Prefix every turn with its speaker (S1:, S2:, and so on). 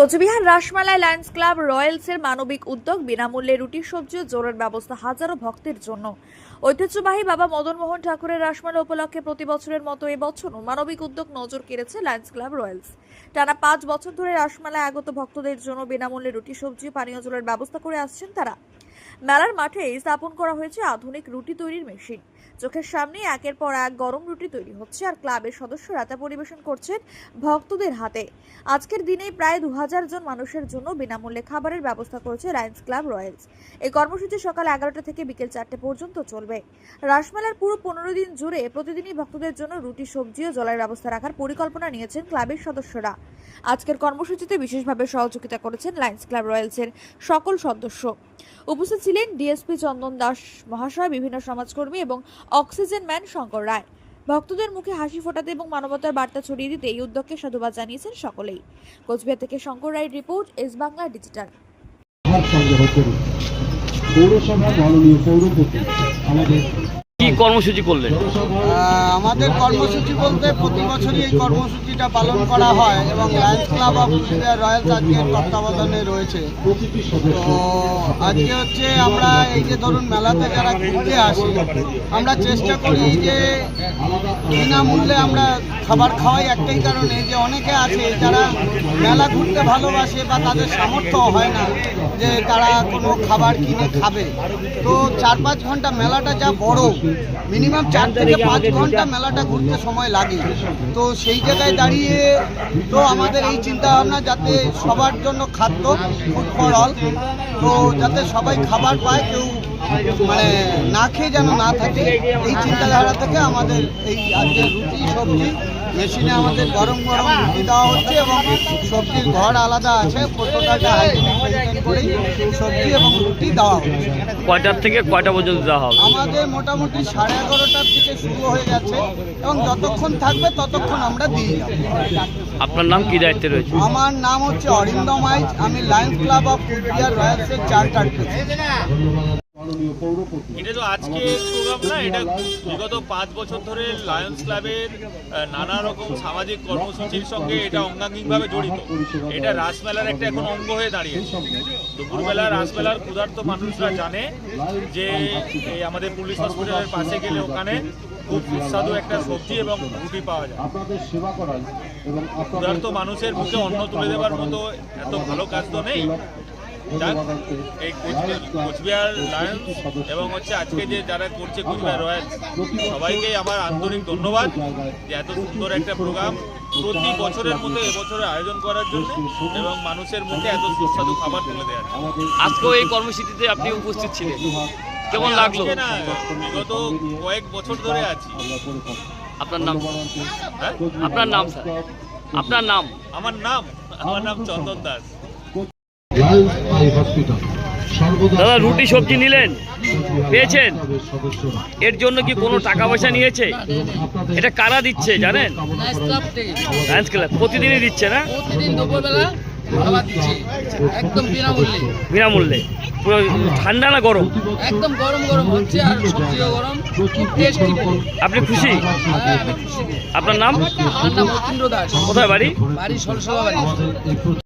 S1: কোচবিহার রাসমালায় Lions club রয়্যালসের মানবিক উদ্যোগ, বিনামূল্যে রুটি, সবজি ও জোরের ব্যবস্থা হাজারো ভক্তের জন্য। ঐতিহ্যবাহী বাবা মদনমোহন ঠাকুরের রাসমালা উপলক্ষে প্রতি বছরের মতো এবছরও মানবিক উদ্যোগ নজর কেড়েছে লায়ন্স ক্লাব রয়্যালস। টানা পাঁচ বছর ধরে রাসমালায় আগত ভক্তদের জন্য বিনামূল্যে রুটি, সবজি, পানীয় জলের ব্যবস্থা করে আসছেন তারা। মেলার মাঠে স্থাপন করা হয়েছে আধুনিক রুটি তৈরির মেশিন। চোখের সামনে একের পর এক গরম রুটি তৈরি হচ্ছে আর ক্লাবের সদস্যরা তা পরিবেশন করছেন ভক্তদের হাতে। আজকের দিনে প্রায় দু হাজার জন মানুষের জন্য বিনামূল্যে খাবারের ব্যবস্থা করেছে লায়ন্স ক্লাব রয়্যালস এই কর্মসূচি সকাল এগারোটা থেকে বিকেল চারটে পর্যন্ত চলবে। রাসমেলার পুরো পনেরো দিন জুড়ে প্রতিদিনই ভক্তদের জন্য রুটি, সবজি ও জলের ব্যবস্থা রাখার পরিকল্পনা নিয়েছেন ক্লাবের সদস্যরা। আজকের কর্মসূচিতে বিশেষভাবে সহযোগিতা করেছেন লায়ন্স ক্লাব রয়্যালসের সকল সদস্য। উপস্থিত ছিলেন ডিএসপি চন্দন দাস মহাশয়, বিভিন্ন সমাজকর্মী এবং অক্সিজেন ম্যান শঙ্কর রায়। ভক্তদের মুখে হাসি ফোটাতে এবং মানবতার বার্তা ছড়িয়ে দিতে এই উদ্যোগকে সাধুবাদ জানিয়েছেন সকলেই। কোচবিহার থেকে শঙ্কর রায়ের রিপোর্ট, এস বাংলা ডিজিটাল।
S2: পৌরসভা মাননীয় পৌরপতি, আমাদের
S3: কর্মসূচি করলেন?
S4: আমাদের কর্মসূচি বলতে প্রতি বছরই এই কর্মসূচিটা পালন করা হয় এবং Lions Club of India royal আজকের তত্ত্বাবধানে রয়েছে। তো আজকে হচ্ছে আমরা এই যে ধরুন মেলাতে যারা ঘুরতে আসি, আমরা চেষ্টা করি যে বিনামূল্যে আমরা খাবার খাওয়াই একটাই কারণে যে অনেকে আছে যারা মেলা ঘুরতে ভালোবাসে বা তাদের সামর্থ্য হয় না যে তারা কোনো খাবার কিনে খাবে। তো চার পাঁচ ঘণ্টা মেলাটা যা বড় মিনিমাম চার থেকে পাঁচ ঘণ্টা মেলাটা ঘুরতে সময় লাগে। তো সেই জায়গায় দাঁড়িয়ে তো আমাদের এই চিন্তা ভাবনা যাতে সবার জন্য খাদ্য ফুড ফর অল তো যাতে সবাই খাবার পায়, কেউ মানে না খেয়ে যেন না থাকে এই চিন্তাধারা থেকে আমাদের এই আজকে রুটি সবজি মেশিনে আমাদের গরম গরম রুটি দেওয়া হচ্ছে এবং সবজির ঘর আলাদা আছে প্রত্যেকটা হাইজেনিক মেনটেন করেই সবজি এবং রুটি দেওয়া হচ্ছে।
S3: কয়টার থেকে কয়টা পর্যন্ত দেওয়া হবে?
S4: আমাদের মোটামুটি সাড়ে এগারোটার দিকে শুরু হয়ে যাচ্ছে এবং যতক্ষণ থাকবে ততক্ষণ আমরা দিয়ে যাব।
S3: আপনার নাম কি দায়িত্বে রয়েছে?
S4: আমার নাম হচ্ছে অরিন্দম আইচ আমি লায়ন্স ক্লাব অফ কুচবিহার রয়্যালসের চার্টার
S5: এটা তো আজকে প্রোগ্রাম না এটা বিগত পাঁচ বছর ধরে লায়ন্স ক্লাবের নানা রকম সামাজিক কর্মসূচির সঙ্গে এটা অঙ্গাঙ্গিকভাবে জড়িত। এটা রাসমেলার একটা এখন অঙ্গ হয়ে দাঁড়িয়েছে। দুপুরবেলা রাসমেলার ক্ষুধার্ত মানুষরা জানে যে এই আমাদের পুলিশ হসপিটালের পাশে গেলে ওখানে খুব সুস্বাদু একটা সবজি এবং রুটি পাওয়া যায়। ক্ষুধার্ত মানুষের মুখে অন্ন তুলে দেওয়ার মতো এত ভালো কাজ তো নেই। এই কোচবিহার লায়ন্স এবং হচ্ছে আজকে যে যারা করছে কোচবিহার রয়্যালস সবাইকেই আমার আন্তরিক ধন্যবাদ যে এত সুন্দর একটা প্রোগ্রাম প্রতি বছরের মতো এবছরে আয়োজন করার জন্য এবং মানুষের মুখে এত সুস্বাদু খাবার তুলে দেওয়ার
S3: আজকেও এই কর্মসূচিতে আপনি উপস্থিত ছিলেন। কেমন লাগল?
S5: না বিগত কয়েক বছর ধরে আছি।
S3: আপনার নাম?
S5: হ্যাঁ?
S3: আপনার নাম স্যার? আপনার নাম?
S5: আমার নাম আমার নাম Chandan Das.
S2: Lions eye hospital
S3: দাদা রুটি সবজি নিলেন? পেয়েছেন? এর জন্য কি কোনো টাকা পয়সা নিয়েছে? এটা কারা দিচ্ছে জানেন?
S6: লায়ন্স ক্লাব
S3: প্রতিদিনই দিচ্ছে না?
S6: প্রতিদিন দুপুরবেলা খাবার দিচ্ছে। একদম বিনামূল্যে।
S3: বিনামূল্যে। পুরো ঠান্ডা না গরম?
S6: একদম গরম গরম হচ্ছে আর সবজিও গরম।
S3: আপনি খুশি? আপনার নাম? কোথায় বাড়ি?
S6: বাড়ি সরসভা বাড়ি